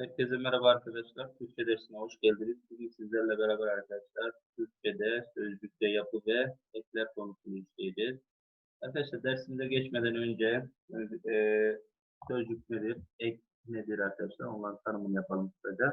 Herkese merhaba arkadaşlar. Türkçe dersine hoş geldiniz. Bugün sizlerle beraber arkadaşlar Türkçe'de sözcükte yapı ve ekler konusunu işleyeceğiz. Arkadaşlar dersimize geçmeden önce e, sözcük nedir, ek nedir arkadaşlar onların tanımını yapalım kısaca.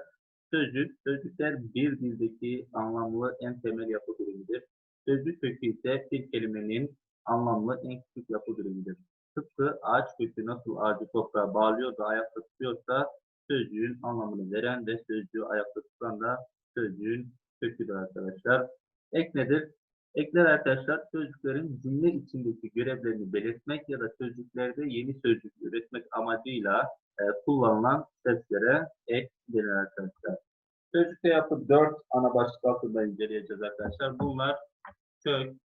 Sözcük, sözcükler bir dildeki anlamlı en temel yapı birimidir. Sözcük kökü ise bir kelimenin anlamlı en küçük yapı birimidir. Tıpkı ağaç kökü nasıl ağacı toprağa bağlıyor da ayakta tutuyorsa sözcüğün anlamını veren ve sözcüğü ayakta tutan da sözcüğün köküdür arkadaşlar. Ek nedir? Ekler arkadaşlar sözcüklerin cümle içindeki görevlerini belirtmek ya da sözcüklerde yeni sözcük üretmek amacıyla e, kullanılan seslere ek denir arkadaşlar. Sözcükte yapı 4 ana başlık altında inceleyeceğiz arkadaşlar. Bunlar kök,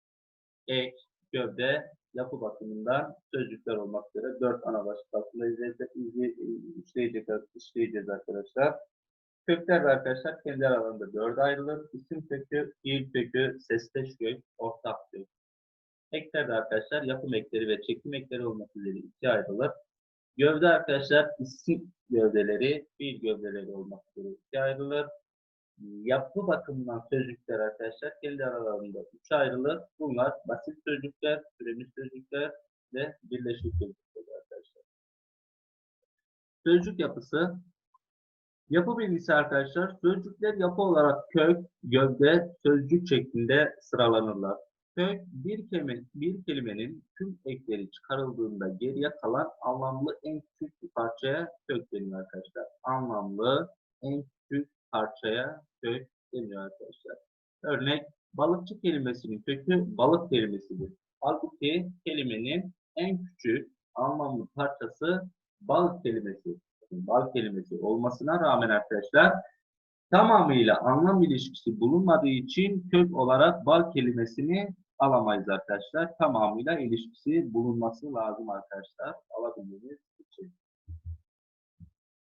ek, gövde, yapı bakımından sözcükler olmak üzere dört ana başlık altında işleyecek, işleyeceğiz arkadaşlar. Kökler de arkadaşlar kendi aralarında dörde ayrılır. İsim kökü, fiil kökü, sesleş kök, ortak kök. Ekler de arkadaşlar yapım ekleri ve çekim ekleri olmak üzere ikiye ayrılır. Gövde arkadaşlar isim gövdeleri, fiil gövdeleri olmak üzere ikiye ayrılır yapı bakımından sözcükler arkadaşlar kendi aralarında üç ayrılır. Bunlar basit sözcükler, türemiş sözcükler ve birleşik sözcükler arkadaşlar. Sözcük yapısı Yapı bilgisi arkadaşlar sözcükler yapı olarak kök, gövde, sözcük şeklinde sıralanırlar. Kök bir kelime, bir kelimenin tüm ekleri çıkarıldığında geriye kalan anlamlı en küçük bir parçaya kök deniyor arkadaşlar. Anlamlı en küçük parçaya kök deniyor arkadaşlar. Örnek balıkçı kelimesinin kökü balık kelimesidir. Halbuki kelimenin en küçük anlamlı parçası balık kelimesi. Balık kelimesi olmasına rağmen arkadaşlar tamamıyla anlam ilişkisi bulunmadığı için kök olarak bal kelimesini alamayız arkadaşlar. Tamamıyla ilişkisi bulunması lazım arkadaşlar. Alabildiğiniz için.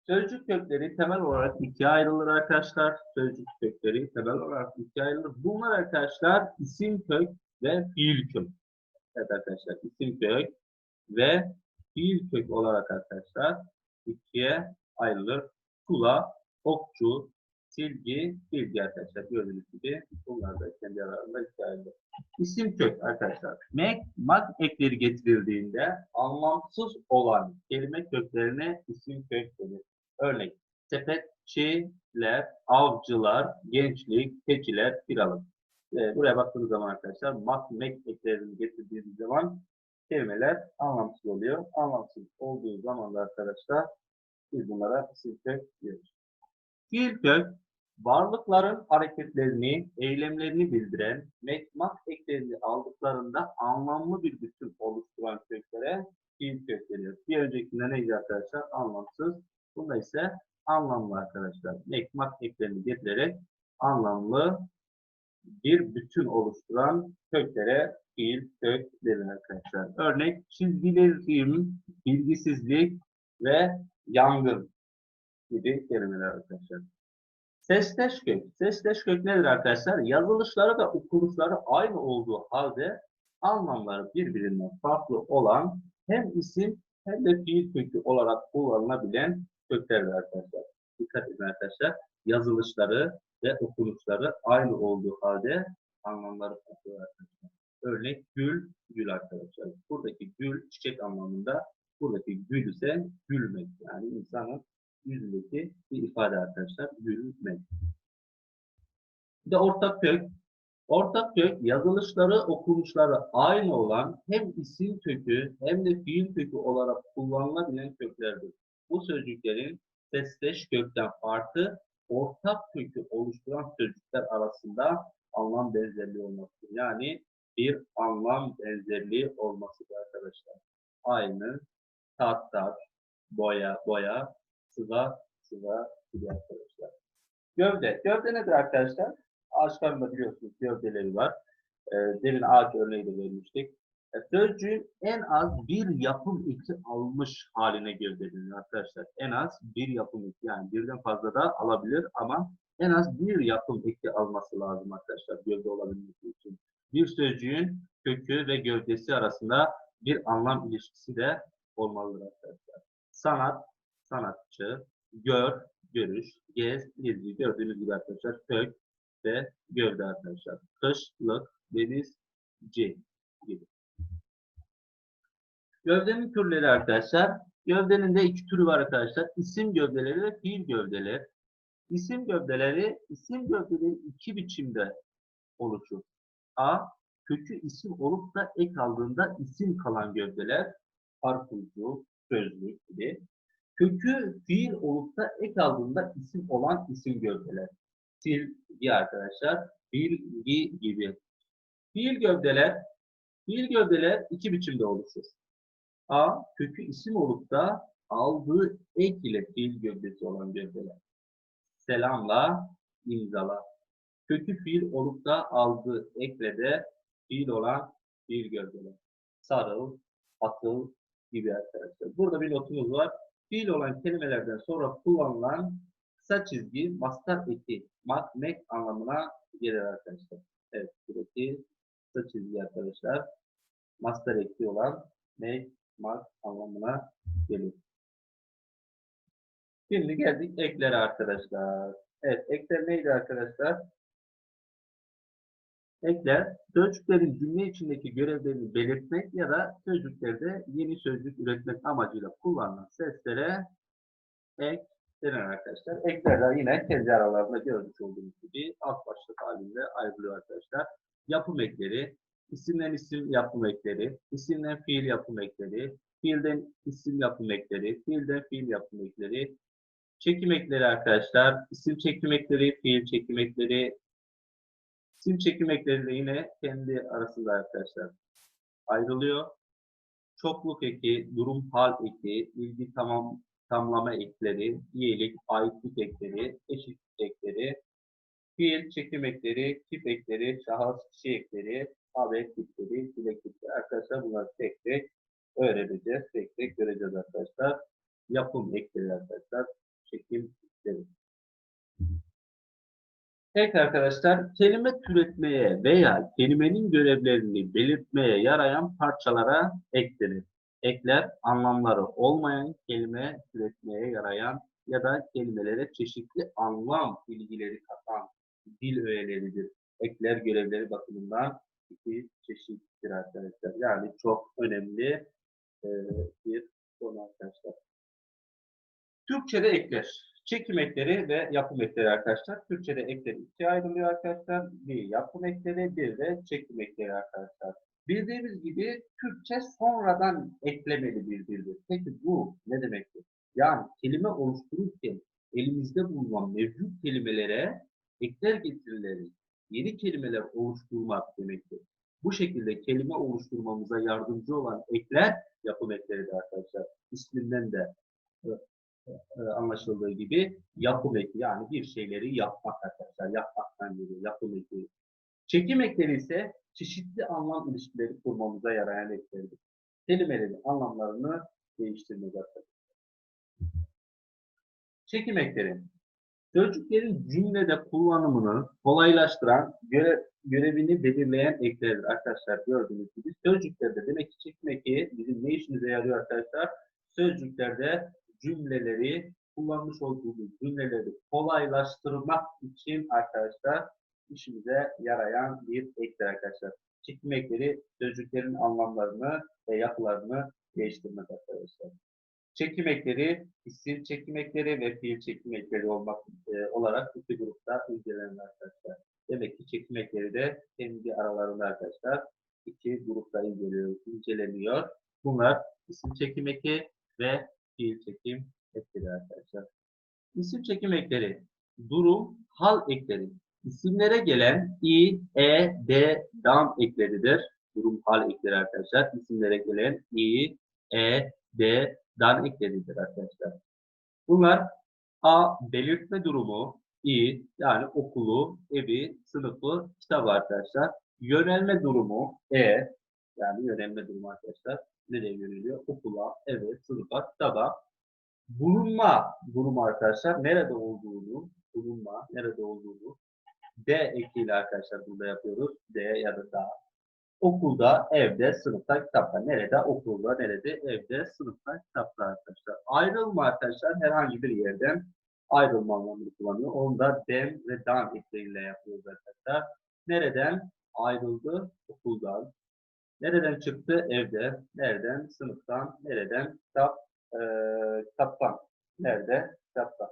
Sözcük kökleri temel olarak ikiye ayrılır arkadaşlar. Sözcük kökleri temel olarak ikiye ayrılır. Bunlar arkadaşlar isim kök ve fiil kök. Evet arkadaşlar isim kök ve fiil kök olarak arkadaşlar ikiye ayrılır. Kula, okçu, silgi, bilgi arkadaşlar. Gördüğünüz gibi bunlar da kendi aralarında ikiye. İsim kök arkadaşlar. Mek, mak ekleri getirildiğinde anlamsız olan kelime köklerine isim kök denir. Örnek sepetçiler, avcılar, gençlik, keçiler, firalım. Ee, buraya baktığınız zaman arkadaşlar mak, mek eklerini getirdiğiniz zaman kelimeler anlamsız oluyor. Anlamsız olduğu zaman da arkadaşlar biz bunlara isim kök diyoruz. Fiil kök varlıkların hareketlerini, eylemlerini bildiren mekmak eklerini aldıklarında anlamlı bir bütün oluşturan köklere fiil kök deniyor. Bir öncekinde neydi arkadaşlar? Anlamsız. Bunda ise anlamlı arkadaşlar. Mekmak eklerini getirerek anlamlı bir bütün oluşturan köklere fiil kök denir arkadaşlar. Örnek çizgilerim, bilgisizlik ve yangın gibi kelimeler arkadaşlar. Sesleş kök. Sesleş kök nedir arkadaşlar? Yazılışları ve okunuşları aynı olduğu halde anlamları birbirinden farklı olan hem isim hem de fiil kökü olarak kullanılabilen köklerdir arkadaşlar. Dikkat edin arkadaşlar. Yazılışları ve okunuşları aynı olduğu halde anlamları farklı arkadaşlar. Örnek gül, gül arkadaşlar. Buradaki gül çiçek anlamında, buradaki gül ise gülmek. Yani insanın yüzündeki bir ifade arkadaşlar. Gülmek. Bir de ortak kök. Ortak kök yazılışları, okunuşları aynı olan hem isim kökü hem de fiil kökü olarak kullanılabilen köklerdir. Bu sözcüklerin sesleş kökten farkı ortak kökü oluşturan sözcükler arasında anlam benzerliği olmasıdır. Yani bir anlam benzerliği olmasıdır arkadaşlar. Aynı, tat tat, boya boya, sıva sıva gibi arkadaşlar. Gövde. Gövde nedir arkadaşlar? Ağaçlarında biliyorsunuz gövdeleri var. E, demin ağaç örneği de vermiştik. Sözcüğün en az bir yapım eki almış haline gövde arkadaşlar. En az bir yapım eki yani birden fazla da alabilir ama en az bir yapım eki alması lazım arkadaşlar gövde olabilmesi için. Bir sözcüğün kökü ve gövdesi arasında bir anlam ilişkisi de olmalıdır arkadaşlar. Sanat, sanatçı, gör, görüş, gez, gezi. Gördüğünüz gibi arkadaşlar kök ve gövde arkadaşlar. Kışlık, denizci gibi. Gövdenin türleri arkadaşlar. Gövdenin de iki türü var arkadaşlar. İsim gövdeleri ve fiil gövdeleri. İsim gövdeleri, isim gövdeleri iki biçimde oluşur. A. Kökü isim olup da ek aldığında isim kalan gövdeler. Harfulcu, sözlük gibi. Kökü fiil olup da ek aldığında isim olan isim gövdeler. Silgi arkadaşlar, bilgi gibi. Fiil gövdeler, fiil gövdeler iki biçimde oluşur. A. Kökü isim olup da aldığı ek ile fiil gövdesi olan gövdeler. Selamla, imzala. Kökü fiil olup da aldığı ekle de fiil olan fiil gövdeler. Sarıl, atıl gibi arkadaşlar. Burada bir notumuz var. Fiil olan kelimelerden sonra kullanılan kısa çizgi mastar eki, mak, mek anlamına gelir arkadaşlar. Evet, buradaki kısa çizgi arkadaşlar. Mastar eki olan mek, mak anlamına gelir. Şimdi geldik eklere arkadaşlar. Evet, ekler neydi arkadaşlar? Ekler, sözcüklerin cümle içindeki görevlerini belirtmek ya da sözcüklerde yeni sözcük üretmek amacıyla kullanılan seslere ek denir arkadaşlar. Ekler de yine kendi aralarında görmüş olduğunuz gibi alt başlık halinde ayrılıyor arkadaşlar. Yapım ekleri, isimden isim yapım ekleri, isimden fiil yapım ekleri, fiilden isim yapım ekleri, fiilden fiil yapım ekleri, çekim ekleri arkadaşlar, isim çekim ekleri, fiil çekim ekleri, isim çekim ekleri de yine kendi arasında arkadaşlar ayrılıyor. Çokluk eki, durum hal eki, ilgi tamam tamlama ekleri, iyilik, aitlik ekleri, eşitlik ekleri, fiil çekim ekleri, tip ekleri, şahıs kişi ekleri, haber ekleri, dilek ekleri. Arkadaşlar bunları tek tek öğreneceğiz. Tek tek göreceğiz arkadaşlar. Yapım ekleri arkadaşlar. Çekim ekleri. Evet arkadaşlar, kelime türetmeye veya kelimenin görevlerini belirtmeye yarayan parçalara eklenir. Ekler, anlamları olmayan kelime türetmeye yarayan ya da kelimelere çeşitli anlam bilgileri katan dil öğeleridir. Ekler görevleri bakımından iki çeşittir arkadaşlar. Yani çok önemli e, bir konu arkadaşlar. Türkçe'de ekler. Çekim ekleri ve yapım ekleri arkadaşlar. Türkçe'de ekleri ikiye ayrılıyor arkadaşlar. Bir yapım ekleri, bir de çekim ekleri arkadaşlar. Bildiğimiz gibi Türkçe sonradan eklemeli bir dildir. Peki bu ne demektir? Yani kelime oluştururken elimizde bulunan mevcut kelimelere ekler getirileri, yeni kelimeler oluşturmak demektir. Bu şekilde kelime oluşturmamıza yardımcı olan ekler yapım ekleridir arkadaşlar. İsminden de e, anlaşıldığı gibi yapım eki yani bir şeyleri yapmak arkadaşlar. Yapmaktan geliyor yapım eki. Çekim ekleri ise çeşitli anlam ilişkileri kurmamıza yarayan eklerdir. Kelimelerin anlamlarını değiştirmek arkadaşlar. Çekim ekleri. Sözcüklerin cümlede kullanımını kolaylaştıran, göre, görevini belirleyen eklerdir arkadaşlar gördüğünüz gibi. Sözcüklerde demek ki çekim eki bizim ne işimize yarıyor arkadaşlar? Sözcüklerde cümleleri, kullanmış olduğumuz cümleleri kolaylaştırmak için arkadaşlar işimize yarayan bir ekler arkadaşlar. Çekim ekleri sözcüklerin anlamlarını ve yapılarını değiştirmek arkadaşlar. Çekim ekleri, isim çekim ekleri ve fiil çekim ekleri olmak e, olarak iki grupta incelenir arkadaşlar. Demek ki çekim ekleri de kendi aralarında arkadaşlar iki grupta inceliyor, inceleniyor. Bunlar isim çekim eki ve fiil çekim ekleri arkadaşlar. İsim çekim ekleri, durum, hal ekleri. İsimlere gelen i, e, d, dam ekleridir. Durum hal ekleri arkadaşlar. İsimlere gelen i, e, d, dan ekleridir arkadaşlar. Bunlar a belirtme durumu, i yani okulu, evi, sınıfı, kitabı arkadaşlar. Yönelme durumu e yani yönelme durumu arkadaşlar. Nereye yöneliyor? Okula, eve, sınıfa, kitaba. Bulunma durumu arkadaşlar. Nerede olduğunu, bulunma, nerede olduğunu D ekiyle arkadaşlar burada yapıyoruz. D ya da da. Okulda, evde, sınıfta, kitapta. Nerede? Okulda, nerede? Evde, sınıfta, kitapta arkadaşlar. Ayrılma arkadaşlar herhangi bir yerden ayrılma anlamını kullanıyor. Onu da dem ve dan ekleriyle yapıyoruz arkadaşlar. Nereden? Ayrıldı okuldan. Nereden çıktı? Evde. Nereden? Sınıftan. Nereden? Kitap, eee kitaptan. Nerede? Kitaptan.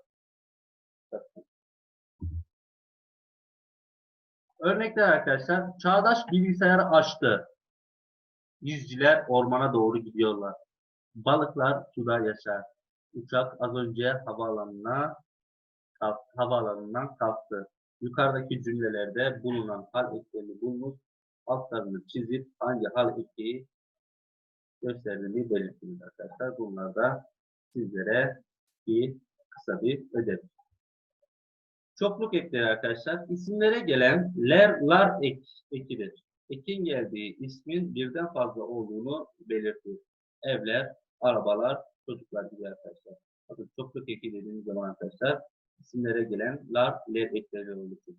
Kitaptan. Örnekler arkadaşlar. Çağdaş bilgisayarı açtı. Yüzcüler ormana doğru gidiyorlar. Balıklar suda yaşar. Uçak az önce havaalanına havaalanından kalktı. Yukarıdaki cümlelerde bulunan hal eklerini bulunuz. Altlarını çizip hangi hal ekliği gösterdiğini belirtiniz arkadaşlar. Bunlar da sizlere bir kısa bir ödev. Çokluk ekleri arkadaşlar. İsimlere gelen ler, lar ek, ekidir. Ekin geldiği ismin birden fazla olduğunu belirtir. Evler, arabalar, çocuklar gibi arkadaşlar. Bakın çokluk eki dediğimiz zaman arkadaşlar isimlere gelen lar, ler ekleri oluşur.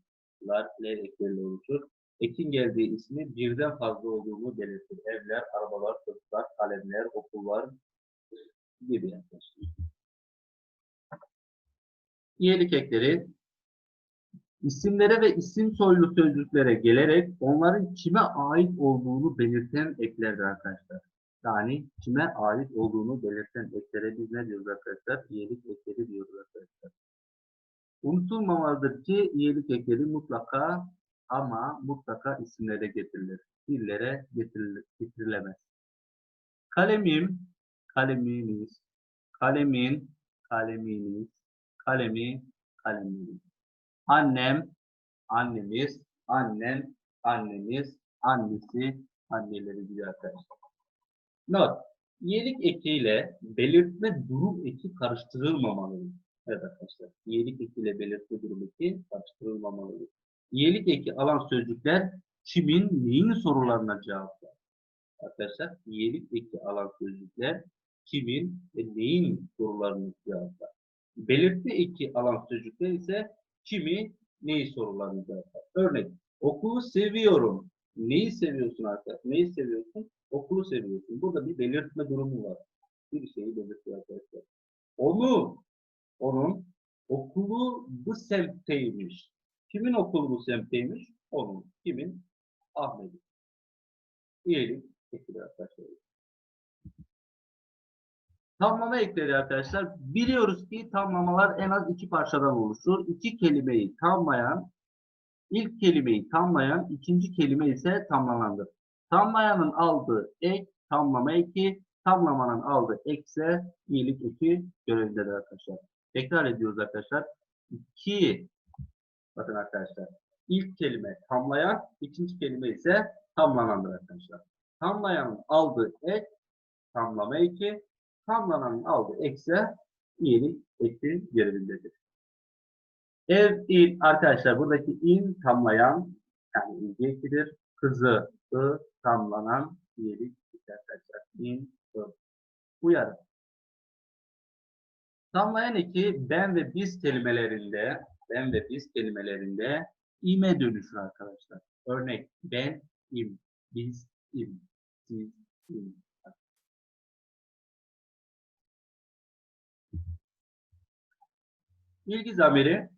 Lar, ler ekleri oluşur. Ekin geldiği ismi birden fazla olduğunu belirtir. Evler, arabalar, çocuklar, kalemler, okullar gibi arkadaşlar. İyilik ekleri isimlere ve isim soylu sözcüklere gelerek onların kime ait olduğunu belirten eklerdir arkadaşlar. Yani kime ait olduğunu belirten eklere biz ne diyoruz arkadaşlar? İyilik ekleri diyoruz arkadaşlar. Unutulmamalıdır ki iyilik ekleri mutlaka ama mutlaka isimlere getirilir. Dillere getirilemez. Kalemim, kalemimiz, kalemin, kaleminiz, kalemi, kalemimiz. Annem, annemiz, annen, annemiz, annesi, anneleri gibi arkadaşlar. Not. İyilik ekiyle belirtme durum eki karıştırılmamalıdır. Evet arkadaşlar. İyilik ekiyle belirtme durum eki karıştırılmamalıdır. İyilik eki alan sözcükler kimin, neyin sorularına cevap verir. Arkadaşlar iyilik eki alan sözcükler kimin ve neyin sorularına cevap verir. Belirtme eki alan sözcükler ise kimi, neyi sorularını cevap verir. Örnek, okulu seviyorum. Neyi seviyorsun arkadaşlar? Neyi seviyorsun? Okulu seviyorsun. Burada bir belirtme durumu var. Bir şeyi belirtiyor arkadaşlar. Onu, onun okulu bu semtteymiş. Kimin okulu bu semtteymiş? Onun. Kimin? Ahmet'in. İyilik ekleri arkadaşlar. Tamlama ekleri arkadaşlar. Biliyoruz ki tamlamalar en az iki parçadan oluşur. İki kelimeyi tamlayan, ilk kelimeyi tamlayan, ikinci kelime ise tamlanandır. Tamlayanın aldığı ek, tamlama eki, tamlamanın aldığı ek ise iyilik eki görevindedir arkadaşlar. Tekrar ediyoruz arkadaşlar. İki, bakın arkadaşlar. İlk kelime tamlayan, ikinci kelime ise tamlanandır arkadaşlar. Tamlayanın aldığı ek, tamlama eki, tamlananın aldığı ek ise iyilik eki görevindedir. Ev, il arkadaşlar buradaki in tamlayan yani ilgi ekidir. Kızı, ı tamlanan iyilik arkadaşlar. İn, ı. Uyarı. Tamlayan eki ben ve biz kelimelerinde ben ve biz kelimelerinde ime dönüşür arkadaşlar. Örnek ben, im, biz, im, siz, im. İlgi zamiri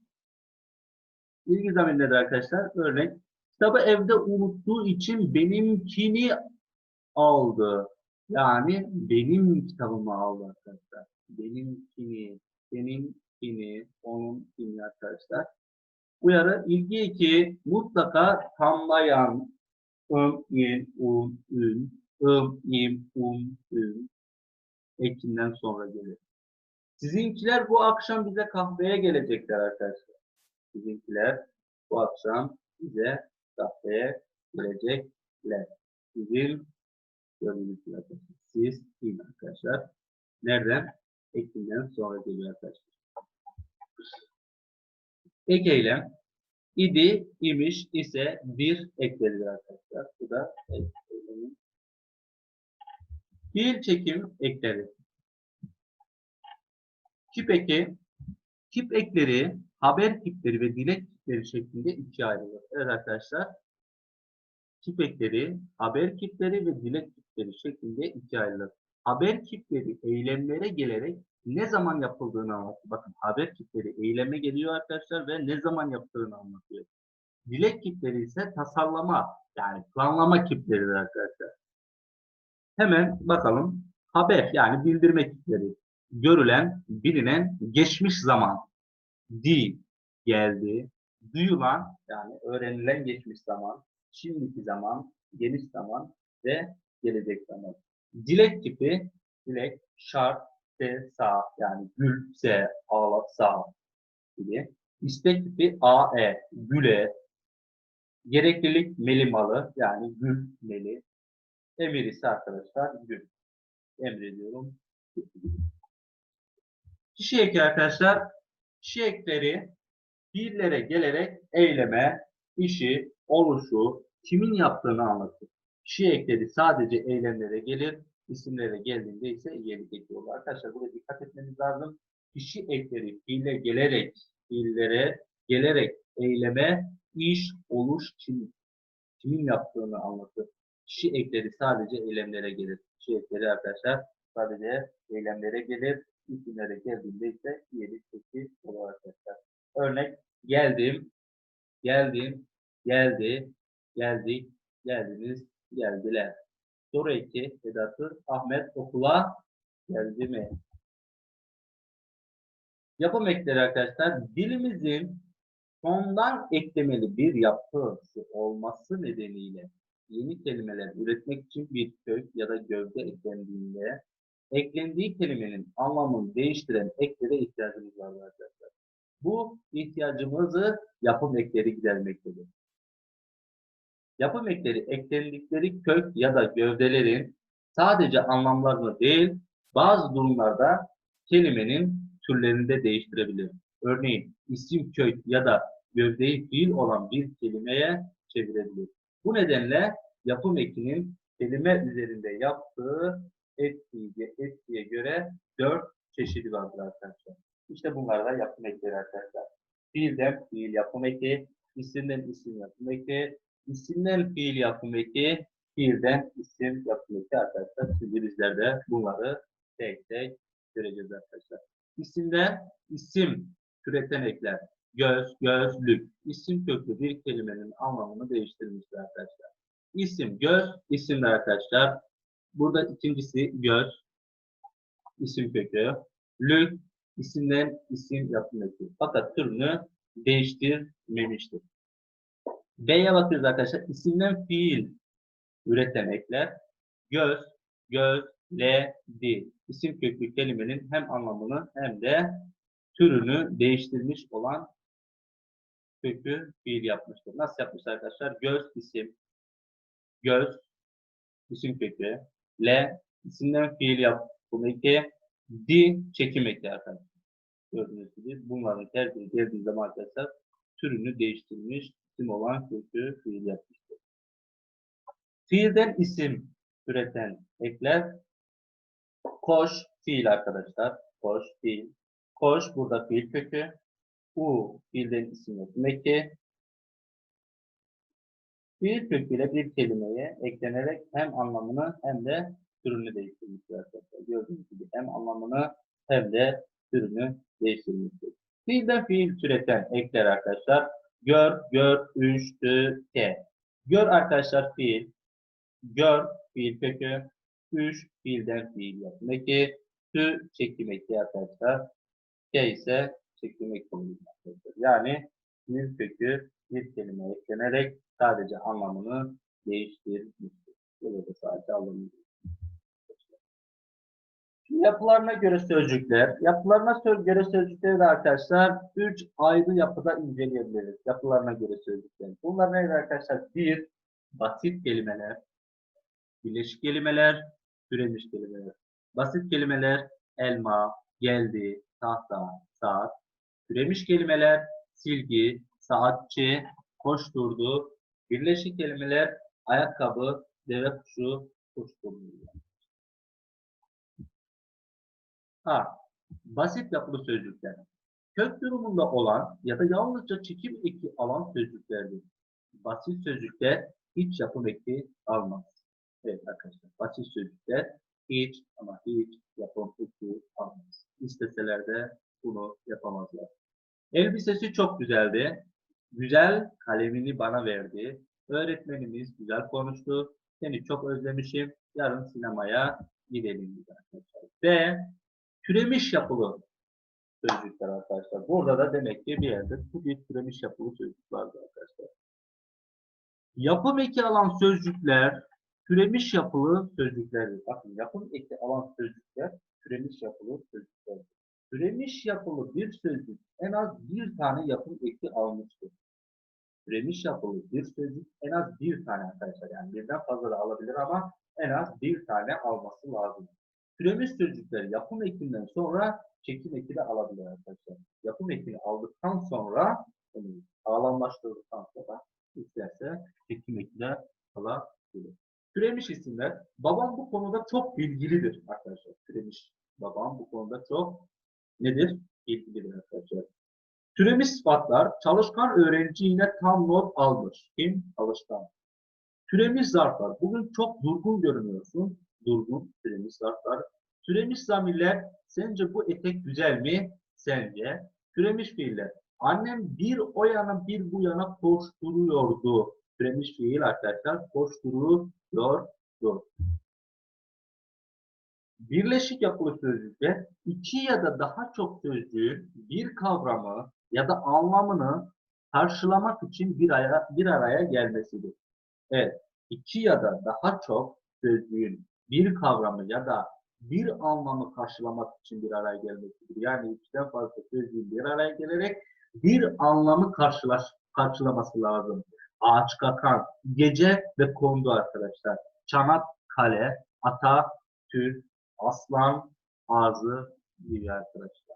İlgi zamiri nedir arkadaşlar? Örnek kitabı evde unuttuğu için benimkini aldı. Yani benim kitabımı aldı arkadaşlar. Benimkini, benimkini, onunkini arkadaşlar. Uyarı ilgi iki mutlaka tamlayan ım, in, un, ün, ım, im, um, ün ekinden sonra gelir. Sizinkiler bu akşam bize kahveye gelecekler arkadaşlar. Sizinkiler bu akşam bize kahveye gelecekler. Sizin gördüğünüz gibi arkadaşlar. Siz kim arkadaşlar? Nereden? Ekinden sonra geliyor arkadaşlar. Ek eylem. idi, imiş, ise, bir ekleridir arkadaşlar. Bu da ek. Fiil çekim ekleri. Kip eki, kip ekleri, haber kipleri ve dilek kipleri şeklinde ikiye ayrılır. Evet arkadaşlar. Kip ekleri, haber kipleri ve dilek kipleri şeklinde ikiye ayrılır. Haber kipleri eylemlere gelerek ne zaman yapıldığını anlatıyor. Bakın haber kitleri eyleme geliyor arkadaşlar ve ne zaman yaptığını anlatıyor. Dilek kitleri ise tasarlama yani planlama kitleridir arkadaşlar. Hemen bakalım. Haber yani bildirme kitleri. Görülen, bilinen, geçmiş zaman. Di geldi. Duyulan yani öğrenilen geçmiş zaman. Şimdiki zaman, geniş zaman ve gelecek zaman. Dilek tipi, dilek, şart, se, sağ yani gül, se, ağlat, sağ gibi. İstek tipi a, e, güle, gereklilik melimalı yani gül, meli. Emir ise arkadaşlar gül. Emrediyorum. Kişi eki arkadaşlar, kişi ekleri fiillere gelerek eyleme, işi, oluşu, kimin yaptığını anlatır. Kişi ekleri sadece eylemlere gelir, isimlere geldiğinde ise eki olur. Arkadaşlar burada dikkat etmeniz lazım. Kişi ekleri fiile gelerek, fiillere gelerek eyleme, iş, oluş, kim, kimin yaptığını anlatır. Kişi ekleri sadece eylemlere gelir. Kişi ekleri arkadaşlar sadece eylemlere gelir, isimlere geldiğinde ise iyilik eki olur arkadaşlar. Örnek geldim, geldim, geldi, geldik, geldiniz, geldiler. Soru 2 edatı Ahmet okula geldi mi? Yapım ekleri arkadaşlar dilimizin sondan eklemeli bir yapısı olması nedeniyle yeni kelimeler üretmek için bir kök ya da gövde eklendiğinde eklendiği kelimenin anlamını değiştiren eklere ihtiyacımız var arkadaşlar. Bu ihtiyacımızı yapım ekleri gidermektedir. Yapım ekleri eklendikleri kök ya da gövdelerin sadece anlamlarını değil, bazı durumlarda kelimenin türlerini de değiştirebilir. Örneğin isim kök ya da gövdeyi fiil olan bir kelimeye çevirebilir. Bu nedenle yapım ekinin kelime üzerinde yaptığı etkiye, etkiye göre dört çeşidi vardır arkadaşlar. İşte bunlar da yapım ekleri arkadaşlar. Fiilden fiil yapım eki, isimden isim yapım eki, isimden fiil yapım eki, fiilden isim yapım eki arkadaşlar. Şimdi bizler de bunları tek tek göreceğiz arkadaşlar. İsimden isim türeten ekler. Göz, gözlük. İsim köklü bir kelimenin anlamını değiştirmiştir arkadaşlar. İsim, göz, isimler arkadaşlar. Burada ikincisi göz, isim kökü. Lük, isimden isim yapılması. Fakat türünü değiştirmemiştir. B'ye bakıyoruz arkadaşlar. İsimden fiil üreten ekler. Göz, göz, le, di. İsim köklü kelimenin hem anlamını hem de türünü değiştirmiş olan kökü fiil yapmıştır. Nasıl yapmış arkadaşlar? Göz isim, göz isim kökü, le isimden fiil yapımı iki, di çekim eki arkadaşlar. Gördüğünüz gibi bunların her biri geldiği zaman arkadaşlar türünü değiştirmiş isim olan kökü fiil yapmıştır. Fiilden isim üreten ekler koş fiil arkadaşlar. Koş fiil. Koş burada fiil kökü. U fiilden isim eki. Fiil köküyle bir kelimeye eklenerek hem anlamını hem de türünü değiştirmiştir arkadaşlar. Gördüğünüz gibi hem anlamını hem de türünü değiştirmiştir. Fiilden fiil türeten ekler arkadaşlar. Gör, gör, üştü, te. Gör arkadaşlar fiil. Gör fiil kökü. Üç fiilden fiil yapım eki. Tü çekim eki arkadaşlar. Ke ise çekim eki arkadaşlar. Yani fiil kökü bir kelime eklenerek sadece anlamını değiştirmiştir. Burada sadece anlamını Şimdi yapılarına göre sözcükler. Yapılarına göre sözcükleri de arkadaşlar 3 ayrı yapıda inceleyebiliriz. Yapılarına göre sözcükler. Bunlar neydi arkadaşlar? Bir, basit kelimeler, birleşik kelimeler, türemiş kelimeler. Basit kelimeler elma, geldi, tahta, saat. Türemiş kelimeler silgi, saatçi, koşturdu. Birleşik kelimeler ayakkabı, deve kuşu, koşturdu. Ha, basit yapılı sözcükler. Kök durumunda olan ya da yalnızca çekim eki alan sözcüklerdir. Basit sözcükler hiç yapım eki almaz. Evet arkadaşlar, basit sözcükler hiç ama hiç yapım eki almaz. isteseler de bunu yapamazlar. Elbisesi çok güzeldi. Güzel kalemini bana verdi. Öğretmenimiz güzel konuştu. Seni çok özlemişim. Yarın sinemaya gidelim arkadaşlar. Ve türemiş yapılı sözcükler arkadaşlar. Burada da demek ki bir yerde bu bir türemiş yapılı sözcük vardı arkadaşlar. Yapım eki alan sözcükler türemiş yapılı sözcüklerdir. Bakın yapım eki alan sözcükler türemiş yapılı sözcüklerdir. Türemiş yapılı bir sözcük en az bir tane yapım eki almıştır. Türemiş yapılı bir sözcük en az bir tane arkadaşlar. Yani birden fazla da alabilir ama en az bir tane alması lazım. Türemiş sözcükler yapım ekinden sonra çekim eki de alabilir arkadaşlar. Yapım ekini aldıktan sonra yani sağlamlaştırdıktan sonra isterse çekim eki de alabilir. Türemiş isimler. Babam bu konuda çok bilgilidir arkadaşlar. Türemiş babam bu konuda çok nedir? Bilgilidir arkadaşlar. Türemiş sıfatlar çalışkan öğrenci yine tam not almış. Kim? Çalışkan. Türemiş zarflar. Bugün çok durgun görünüyorsun. Durgun türemiş zarflar. Türemiş zamirler. Sence bu etek güzel mi? Sence. Türemiş fiiller. Annem bir o yana bir bu yana koşturuyordu. Türemiş fiil arkadaşlar. Koşturuyordu. Birleşik yapılı sözcükler iki ya da daha çok sözcüğün bir kavramı ya da anlamını karşılamak için bir araya, bir araya gelmesidir. Evet, iki ya da daha çok sözcüğün bir kavramı ya da bir anlamı karşılamak için bir araya gelmesidir. Yani ikiden fazla sözcüğün bir araya gelerek bir anlamı karşılaş, karşılaması lazım. Ağaç kakan, gece ve kondu arkadaşlar. Çanak, kale, ata, tül, aslan, ağzı gibi arkadaşlar.